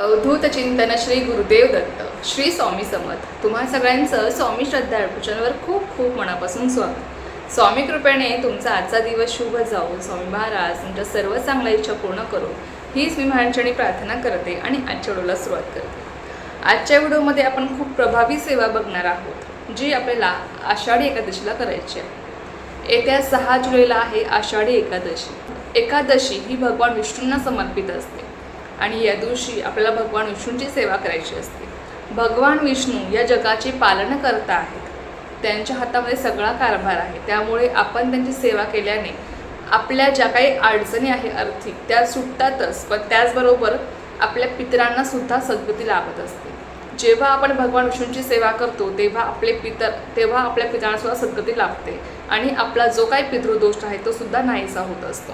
अवधूत चिंतन श्री गुरुदेव दत्त श्री स्वामी समर्थ. तुम्हा सगळ्यांचं स्वामी श्रद्धा अडपूचनवर खूप खूप मनापासून स्वागत. स्वामी कृपेने तुमचा आजचा दिवस शुभ जाऊ स्वामी महाराज तुमच्या सर्व चांगल्या इच्छा पूर्ण करू. हीच मी महाराजांनी प्रार्थना करते आणि आजच्या व्हिडिओला सुरुवात करते. आजच्या व्हिडिओमध्ये आपण खूप प्रभावी सेवा बघणार आहोत जी आपल्याला आषाढी एकादशीला करायची आहे. येत्या सहा जुलैला आहे आषाढी एकादशी. एकादशी ही भगवान विष्णूंना समर्पित असते. आणि या दिवशी आपल्याला भगवान विष्णूंची सेवा करायची असते. भगवान विष्णू या जगाची पालन करता आहेत. त्यांच्या हातामध्ये सगळा कारभार आहे. त्यामुळे आपण त्यांची सेवा केल्याने आपल्या ज्या काही अडचणी आहे आर्थिक त्या सुटतातच पण त्याचबरोबर आपल्या पितरांना सुद्धा सद्गती लाभत असते. जेव्हा आपण भगवान विष्णूंची सेवा करतो तेव्हा आपले पितर तेव्हा आपल्या पितरांना सुद्धा सद्गती लाभते आणि आपला जो काही पितृदोष आहे तो सुद्धा नाहीसा होत असतो.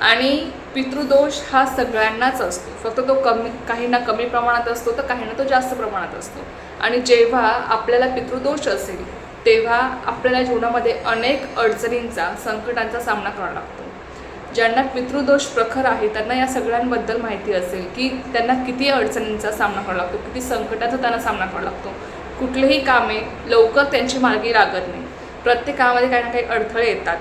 आणि पितृदोष हा सगळ्यांनाच असतो. फक्त तो कमी काही ना कमी प्रमाणात असतो तर काही ना तो जास्त प्रमाणात असतो. आणि जेव्हा आपल्याला पितृदोष असेल तेव्हा आपल्याला जीवनामध्ये अनेक अडचणींचा संकटांचा सामना करावा लागतो. ज्यांना पितृदोष प्रखर आहे त्यांना या सगळ्यांबद्दल माहिती असेल की त्यांना किती अडचणींचा सामना करावा लागतो किती संकटाचा त्यांना सामना करावा लागतो. कुठलेही कामे लवकर त्यांची मार्गी लागत नाही. प्रत्येक कामामध्ये काही ना काही अडथळे येतात.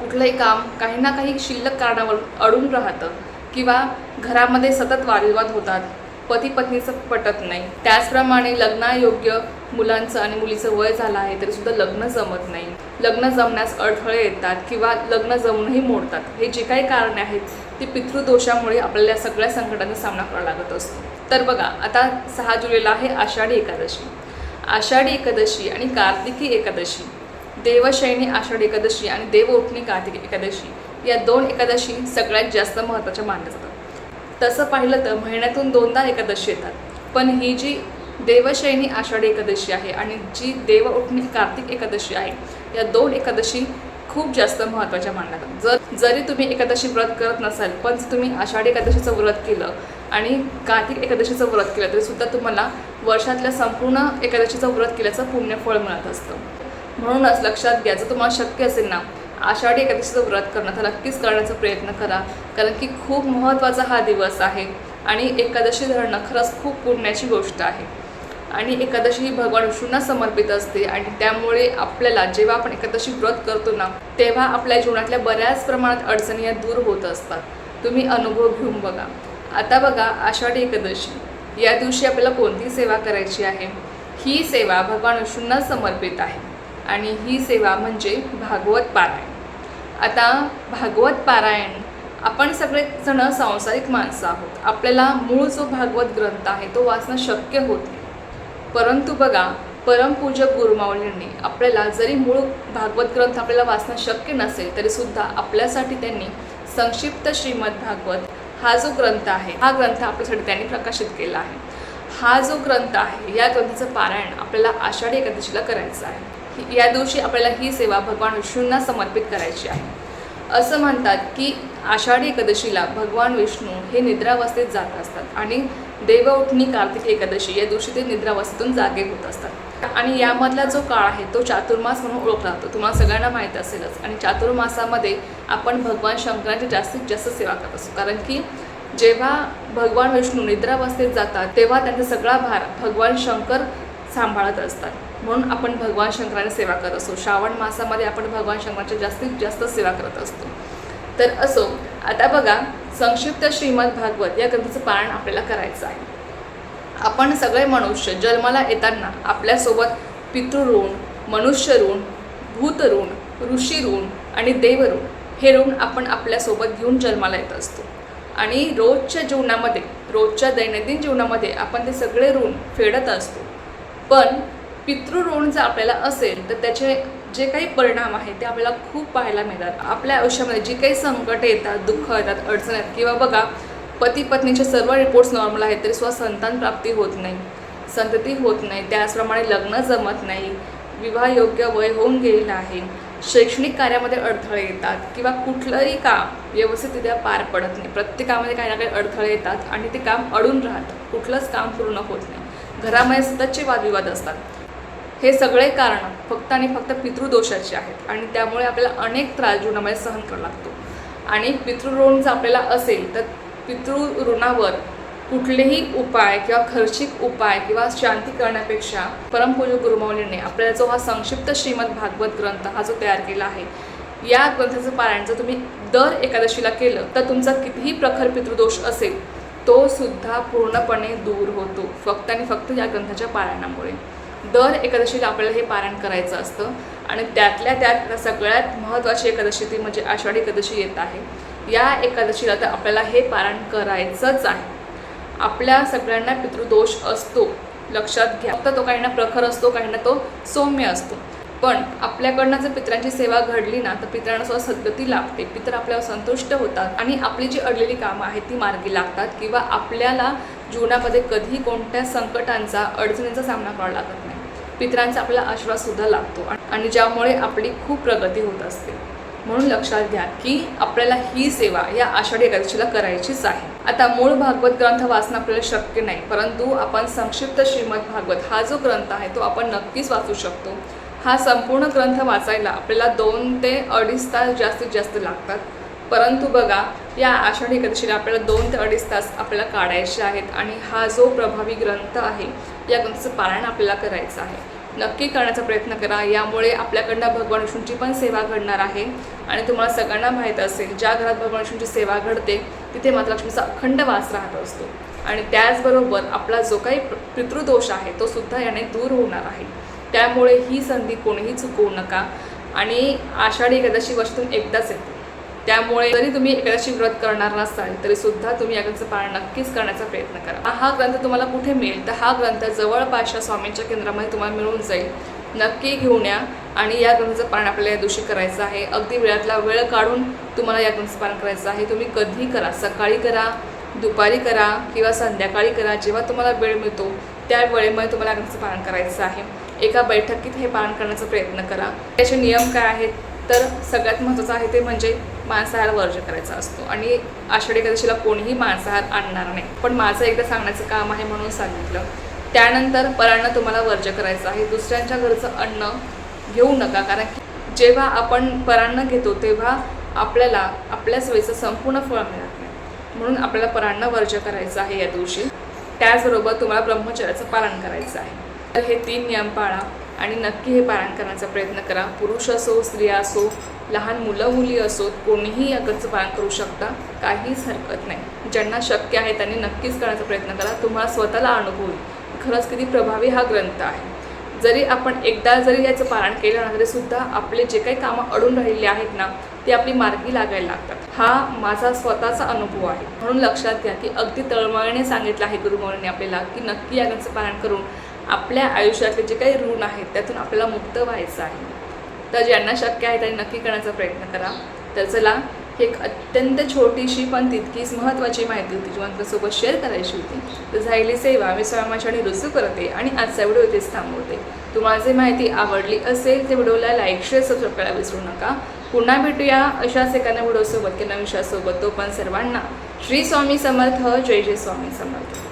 कुठलंही काम काही ना काही शिल्लक कारणावर अडून राहतं किंवा घरामध्ये सतत वादविवाद होतात पती पत्नीचं पटत नाही. त्याचप्रमाणे लग्नायोग्य मुलांचं आणि मुलीचं वय झालं आहे तरी सुद्धा लग्न जमत नाही. लग्न जमण्यास अडथळे येतात किंवा लग्न जमूनही मोडतात. हे जे काही कारणे आहेत ती पितृदोषामुळे आपल्याला सगळ्या संकटांचा सामना करावा लागत असतो. तर बघा आता सहा जुलैला आहे आषाढी एकादशी. आषाढी एकादशी आणि कार्तिकी एकादशी. देवशयनी आषाढी एकादशी आणि देवउठणी कार्तिक एकादशी या दोन एकादशी सगळ्यात जास्त महत्त्वाच्या मानल्या जातात. तसं पाहिलं तर महिन्यातून दोनदा एकादशी येतात. पण ही जी देवशयनी आषाढी एकादशी आहे आणि जी देवउठणी कार्तिक एकादशी आहे या दोन एकादशी खूप जास्त महत्त्वाच्या मानल्या जातात. जर जरी तुम्ही एकादशी व्रत करत नसाल पण तुम्ही आषाढी एकादशीचं व्रत केलं आणि कार्तिक एकादशीचं व्रत केलं तरी सुद्धा तुम्हाला वर्षातल्या संपूर्ण एकादशीचं व्रत केल्याचं पुण्यफळ मिळत असतं. म्हणूनच लक्षात घ्या जर तुम्हाला शक्य असेल ना आषाढी एकादशीचं व्रत करणं तर नक्कीच करण्याचा प्रयत्न करा. कारण की खूप महत्त्वाचा हा दिवस आहे आणि एकादशी धरणं खरंच खूप पुण्याची गोष्ट आहे. आणि एकादशी ही भगवान विष्णूंना समर्पित असते आणि त्यामुळे आपल्याला जेव्हा आपण एकादशी व्रत करतो ना तेव्हा आपल्या जीवनातल्या बऱ्याच प्रमाणात अडचणी या दूर होत असतात. तुम्ही अनुभव घेऊन बघा. आता बघा आषाढी एकादशी. या दिवशी आपल्याला कोणती सेवा करायची आहे? ही सेवा भगवान विष्णूंना समर्पित आहे. आणि ही सेवा म्हणजे भागवत पारायण. आता भागवत पारायण आपण सगळेजण सांसारिक माणसं आहोत. आपल्याला मूळ जो भागवत ग्रंथ आहे तो वाचणं शक्य होत नाही. परंतु बघा परमपूजक गुरुमावलींनी आपल्याला जरी मूळ भागवत ग्रंथ आपल्याला वाचणं शक्य नसेल तरीसुद्धा आपल्यासाठी त्यांनी संक्षिप्त श्रीमद भागवत हा जो ग्रंथ आहे हा ग्रंथ आपल्यासाठी त्यांनी प्रकाशित केला आहे. हा जो ग्रंथ आहे या ग्रंथाचं पारायण आपल्याला आषाढी एकादशीला करायचं आहे. या दिवशी आपल्याला ही सेवा भगवान विष्णूंना समर्पित करायची आहे. असं म्हणतात की आषाढी एकादशीला भगवान विष्णू हे निद्रावस्थेत जात असतात आणि देवउठणी कार्तिक एकादशी या दिवशी ते निद्रावस्थेतून जागे होत असतात. आणि यामधला जो काळ आहे तो चातुर्मास म्हणून ओळखला जातो. तुम्हाला सगळ्यांना माहीत असेलच. आणि चातुर्मासामध्ये आपण भगवान शंकराची जास्तीत जास्त सेवा करत असतो. कारण की जेव्हा भगवान विष्णू निद्रावस्थेत जातात तेव्हा त्यांचा सगळा भार भगवान शंकर सांभाळत असतात. म्हणून आपण भगवान शंकराने सेवा करत असतो. श्रावण मासामध्ये आपण भगवान शंकराच्या जास्तीत जास्त सेवा करत असतो. तर असो आता बघा संक्षिप्त श्रीमद भागवत या ग्रंथाचं पारायण आपल्याला करायचं आहे. आपण सगळे मनुष्य जन्माला येताना आपल्यासोबत पितृऋण मनुष्य ऋण भूत ऋण ऋषी ऋण आणि देव ऋण हे ऋण आपण आपल्यासोबत घेऊन जन्माला येत असतो. आणि रोजच्या जीवनामध्ये रोजच्या दैनंदिन जीवनामध्ये आपण ते सगळे ऋण फेडत असतो. पण पितृऋण जर आपल्याला असेल तर त्याचे जे काही परिणाम आहेत ते आपल्याला खूप पाहायला मिळतात. आपल्या आयुष्यामध्ये जी काही संकट येतात दुःख येतात अडचण येतात किंवा बघा पती पत्नीचे सर्व रिपोर्ट्स नॉर्मल आहेत तरी सुद्धा संतान प्राप्ती होत नाही. संतती होत नाही. त्याचप्रमाणे लग्न जमत नाही. विवाह योग्य वय होऊन गेलेलं आहे. शैक्षणिक कार्यामध्ये अडथळे येतात किंवा कुठलंही काम व्यवस्थितरित्या पार पडत नाही. प्रत्येकामध्ये काही ना काही अडथळे येतात आणि ते काम अडून राहतं. कुठलंच काम पूर्ण होत नाही. घरामध्ये सततचे वादविवाद असतात. हे सगळे कारणं फक्त आणि फक्त पितृदोषाचे आहेत. आणि त्यामुळे आपल्याला अनेक त्रास जीवनामध्ये सहन करावा लागतो. आणि पितृऋण जर आपल्याला असेल तर पितृऋणावर कुठलेही उपाय किंवा खर्चिक उपाय किंवा शांती करण्यापेक्षा परमपूज्य गुरुमौलीने आपल्याला जो हा संक्षिप्त श्रीमद भागवत ग्रंथ हा जो तयार केला आहे या ग्रंथाचं पारायण जर तुम्ही दर एकादशीला केलं तर तुमचा कितीही प्रखर पितृदोष असेल तो सुद्धा पूर्णपणे दूर होतो. फक्त आणि फक्त या ग्रंथाच्या पारायणामुळे. दर एकादशीला आपल्याला हे पारायण करायचं असतं. आणि त्यातल्या त्यात सगळ्यात महत्त्वाची एकादशी ती म्हणजे आषाढी एकादशी येत आहे. या एकादशीला तर आपल्याला हे पारायण करायचंच आहे. आपल्या सगळ्यांना पितृदोष असतो लक्षात घ्या. फक्त तो काहींना प्रखर असतो काहींना तो सौम्य असतो. पण आपल्याकडनं जर पितरांची सेवा घडली ना तर पित्रांना सुद्धा सद्गती लागते. पितर आपल्यावर संतुष्ट होतात आणि आपली जी अडलेली कामं आहेत ती मार्गी लागतात. किंवा आपल्याला जीवनामध्ये कधी कोणत्या संकटांचा अडचणींचा सामना करावा लागत नाही. पितरांचा आपल्याला आश्वाससुद्धा लागतो. आणि ज्यामुळे आपली खूप प्रगती होत असते. म्हणून लक्षात घ्या की आपल्याला ही सेवा या आषाढी एकादशीला करायचीच आहे. आता मूळ भागवत ग्रंथ वाचणं आपल्याला शक्य नाही परंतु आपण संक्षिप्त श्रीमद भागवत हा जो ग्रंथ आहे तो आपण नक्कीच वाचू शकतो. हा संपूर्ण ग्रंथ वाचायला आपल्याला दोन ते अडीच तास जास्तीत जास्त लागतात. परंतु बघा या आषाढी एकादशीला आपल्याला दोन ते अडीच तास आपल्याला काढायचे आहेत आणि हा जो प्रभावी ग्रंथ आहे या ग्रंथाचं पारायण आपल्याला करायचं आहे. नक्की करण्याचा प्रयत्न करा. यामुळे आपल्याकडनं भगवान विष्णूंची पण सेवा घडणार आहे. आणि तुम्हाला सगळ्यांना माहीत असेल ज्या घरात भगवान विष्णूंची सेवा घडते तिथे माता लक्ष्मीचा अखंड वास राहत असतो. आणि त्याचबरोबर आपला जो काही पितृदोष आहे तो सुद्धा याने दूर होणार आहे. त्यामुळे ही संधी कोणीही चुकवू नका. आणि आषाढी एकादशी वर्षातून एकदाच येते. त्यामुळे जरी तुम्ही एकादशी व्रत करणार नसाल तरी सुद्धा तुम्ही या ग्रंथाचं पालन नक्कीच करण्याचा प्रयत्न करा. हा ग्रंथ तुम्हाला कुठे मिळेल? तर हा ग्रंथ जवळपासच्या स्वामींच्या केंद्रामध्ये तुम्हाला मिळून जाईल. नक्की घेऊन या आणि या ग्रंथाचं पालन आपल्याला या दिवशी करायचं आहे. अगदी वेळातला वेळ काढून तुम्हाला या ग्रंथाचं पालन करायचं आहे. तुम्ही कधी करा? सकाळी करा दुपारी करा किंवा संध्याकाळी करा. जेव्हा तुम्हाला वेळ मिळतो त्या वेळेमध्ये तुम्हाला या ग्रंथाचं पालन करायचं आहे. एका बैठकीत हे पालन करण्याचा प्रयत्न करा. त्याचे नियम काय आहेत? तर सगळ्यात महत्त्वाचं आहे ते म्हणजे मांसाहार वर्ज करायचा असतो. आणि आषाढी एकादशीला कोणीही मांसाहार आणणार नाही. पण माझं एकदा सांगण्याचं काम आहे म्हणून सांगितलं. त्यानंतर परांना तुम्हाला वर्ज करायचं आहे. दुसऱ्यांच्या घरचं अन्न घेऊ नका. कारण की जेव्हा आपण परान्न घेतो तेव्हा आपल्याला आपल्या सोयीचं संपूर्ण फळ मिळत नाही. म्हणून आपल्याला परांना वर्ज करायचं आहे या दिवशी. त्याचबरोबर तुम्हाला ब्रह्मचर्याचं पालन करायचं आहे. तर हे तीन नियम पाळा आणि नक्की हे पालन करण्याचा प्रयत्न करा. पुरुष असो स्त्रिया असो लहान मुलं मुली असोत कोणीही या पालन करू शकता. काहीच हरकत नाही. ज्यांना शक्य आहे त्यांनी नक्कीच करण्याचा प्रयत्न करा. तुम्हाला स्वतःला अनुभव खरंच किती प्रभावी हा ग्रंथ आहे. जरी आपण एकदा जरी याचं पारायण केलं ना तरीसुद्धा आपले जे काही कामं अडून राहिलेले आहेत ना ते आपली मार्गी लागायला लागतात. हा माझा स्वतःचा अनुभव आहे. म्हणून लक्षात घ्या की अगदी तळमळीने सांगितलं आहे गुरुमौलीने आपल्याला की नक्की या ग्रंथाचं पारायण करून आपल्या आयुष्यातले जे काही ऋण आहेत त्यातून आपल्याला मुक्त व्हायचं आहे. तर ज्यांना शक्य आहे त्यांनी नक्की करण्याचा प्रयत्न करा. तर चला एक अत्यंत छोटीशी पण तितकीच महत्त्वाची माहिती होती जी माझ्यासोबत शेअर करायची होती. तर झालेली सेवा मी स्वयंमाच्याने रुजू करते आणि आजचा व्हिडिओ इथेच थांबवते. तुम्हाला जी माहिती आवडली असेल ते व्हिडिओला लाईक शेअर सबस्क्राईब करायला विसरू नका. पुन्हा भेटूया अशाच एखाद्या व्हिडिओसोबत किंवा विषयासोबत तो पण सर्वांना. श्री स्वामी समर्थ जय जय स्वामी समर्थ.